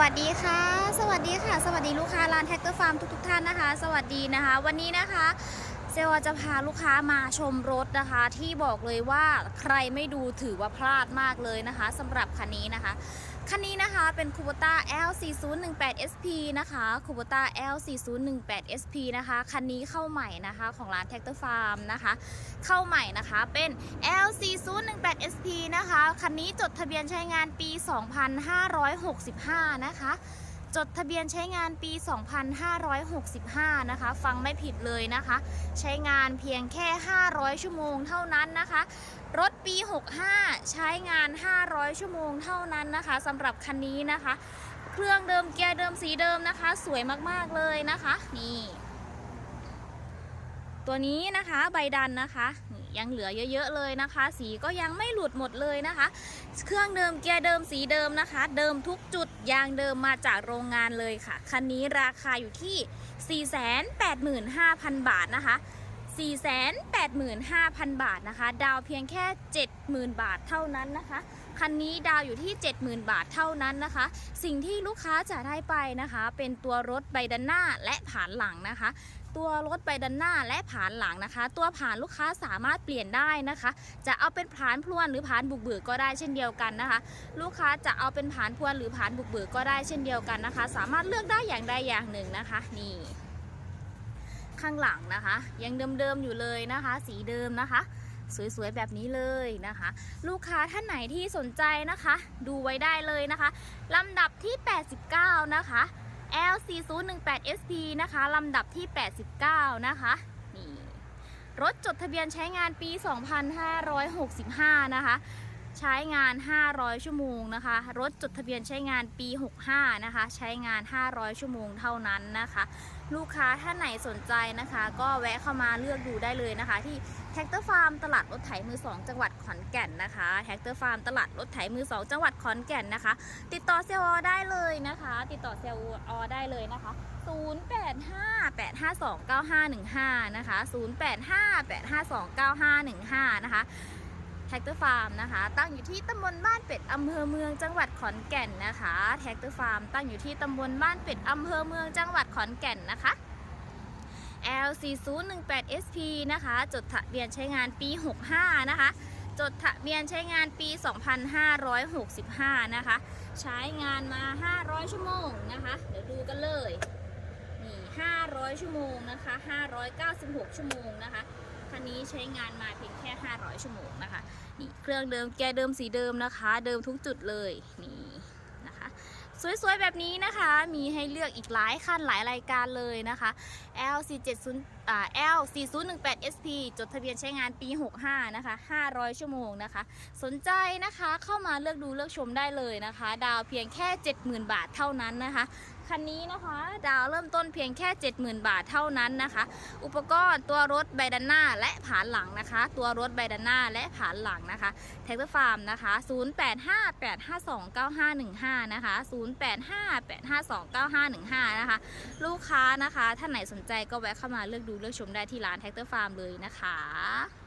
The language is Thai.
วัสดีค่ะ สวัสดีค่ะ สวัสดีลูกค้าร้านแท็กเกอร์ฟาร์มทุกๆท่านนะคะ สวัสดีนะคะ วันนี้นะคะ เซลล์จะพาลูกค้ามาชมรถนะคะ ที่บอกเลยว่าใครไม่ดูถือว่าพลาดมากเลยนะคะสำหรับคันนี้นะคะ คันนี้นะคะเป็น Kubota L4018SP นะคะ Kubota L4018SP นะคะ คันนี้เข้าใหม่นะคะของร้าน Tractor Farm นะคะ เข้าใหม่นะคะเป็น L4018SP นะคะ คันนี้จดทะเบียนใช้งานปี 2565 นะคะ จดทะเบียนใช้งานปี 2565 นะคะ ฟังไม่ผิดเลยนะคะ ใช้งานเพียงแค่ 500 ชั่วโมงเท่านั้นนะคะ รถปี 65 ใช้งาน 500 ชั่วโมงเท่านั้นนะคะสำหรับคันนี้นะคะ เครื่องเดิมเกียร์เดิมสีเดิมนะคะ สวยมากๆเลยนะคะ นี่ ตัวนี้นะคะใบดันนะคะยังเหลือเยอะๆเลยนะคะ สีก็ยังไม่หลุดหมดเลยนะคะ เครื่องเดิมเกียร์เดิมสีเดิมนะคะ เดิมทุกจุดยางเดิมมาจากโรงงานเลยค่ะคันนี้ราคาอยู่ที่ 485,000 บาทนะคะ 485,000 บาทนะคะ ดาวเพียงแค่ 70,000 บาทเท่านั้นนะคะคันนี้ดาวอยู่ที่ 70,000 บาทเท่านั้นนะคะ สิ่งที่ลูกค้าจะได้ไปนะคะ เป็นตัวรถใบดันหน้าและผานหลังนะคะ ตัวรถใบดันหน้าและผานหลังนะคะ ตัวผานลูกค้าสามารถเปลี่ยนได้นะคะ จะเอาเป็นผานพลวนหรือผานบุกเบิกก็ได้เช่นเดียวกันนะคะ ลูกค้าจะเอาเป็นผานพลวนหรือผานบุกเบิกก็ได้เช่นเดียวกันนะคะ สามารถเลือกได้อย่างใดอย่างหนึ่งนะคะ นี่ข้างหลังนะคะ ยังเดิมๆอยู่เลยนะคะ สีเดิมนะคะสวยๆ แบบนี้เลยนะคะ ลูกค้าท่านไหนที่สนใจนะคะ ดูไว้ได้เลยนะคะ ลำดับที่ 89 นะคะ L4018SP นะคะ ลำดับที่ 89 นะคะ นี่ รถจดทะเบียนใช้งานปี 2565 นะคะ ใช้งาน 500 ชั่วโมงนะคะ รถจดทะเบียนใช้งานปี 65 นะคะ ใช้งาน 500 ชั่วโมงเท่านั้นนะคะ ลูกค้าท่านไหนสนใจนะคะ ก็แวะเข้ามาเลือกดูได้เลยนะคะ ที่แท็กเตอร์ฟาร์มตลาดรถไถมือ 2 จังหวัดขอนแก่นนะคะแท็กเตอร์ฟาร์มตลาดรถไถมือ 2 จังหวัดขอนแก่นนะคะ ติดต่อเซลล์อได้เลยนะคะ ติดต่อเซลล์อได้เลยนะคะ0858529515 นะคะ 0858529515 นะคะ แท็กเตอร์ฟาร์มนะคะ ตั้งอยู่ที่ตำบลบ้านเป็ดอำเภอเมืองจังหวัดขอนแก่นนะคะแท็กเตอร์ฟาร์มตั้งอยู่ที่ตำบลบ้านเป็ดอำเภอเมืองจังหวัดขอนแก่นนะคะ L4018SP นะคะ จดทะเบียนใช้งานปี 65 นะคะ จดทะเบียนใช้งานปี 2565 นะคะ ใช้งานมา 500 ชั่วโมงนะคะ เดี๋ยวดูกันเลย นี่ 500 ชั่วโมงนะคะ 596 ชั่วโมงนะคะ คันนี้ใช้งานมาเพียงแค่ 500 ชั่วโมงนะคะ นี่เครื่องเดิมแกเดิมสีเดิมนะคะ เดิมทุกจุดเลยนี่นะคะสวยๆ แบบนี้นะคะ มีให้เลือกอีกหลายคันหลายรายการเลยนะคะ L470 อ่า L4018SP จดทะเบียนใช้งานปี 65 นะคะ 500 ชั่วโมงนะคะ สนใจนะคะเข้ามาเลือกดูเลือกชมได้เลยนะคะ ดาวเพียงแค่ 70,000 บาทเท่านั้นนะคะ คันนี้นะคะดาวเริ่มต้นเพียงแค่ 70,000 บาทเท่านั้นนะคะ อุปกรณ์ตัวรถใบดันหน้าและผานหลังนะคะ ตัวรถใบดันหน้าและผานหลังนะคะแท็กเตอร์ฟาร์มนะคะ 0858529515 นะคะ 0858529515 นะคะ ลูกค้านะคะท่านไหนสนใจก็แวะเข้ามาเลือกดูเลือกชมได้ที่ร้านแท็กเตอร์ฟาร์มเลยนะคะ